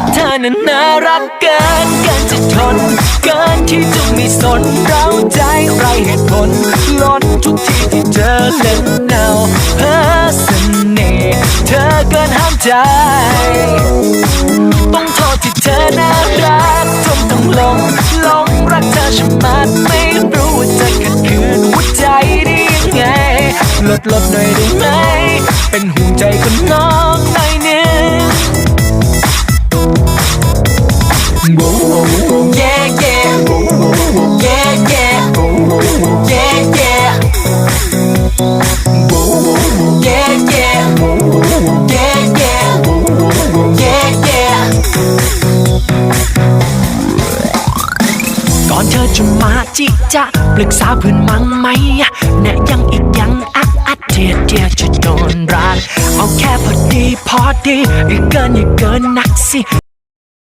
ว่าเธอนั้นน่ารักเกินเกินจะทน เกินที่จะไม่สนเราใจไรเหตุผลล้นทุกทีที่เจอเล่นเนาเพ้อเสน่ห์เธอเกินห้ามใจ ต้องโทษที่เธอน่ารักจนต้องหลงหลงรักเธอชะมัดไม่รู้ว่าจะขัดขืนหัวใจได้ยังไง ลดลดหน่อยได้ไหม เป็นห่วงใจคนน้อง อนเธอจะมาจิจะปรึกษาเพื่อนมั้งไหมอะแนะยังอีกยังอักอัดเดียดเดียดจะโดนรักเอาแค่พอดีพอดีอย่าเกินอย่าเกินนักสิ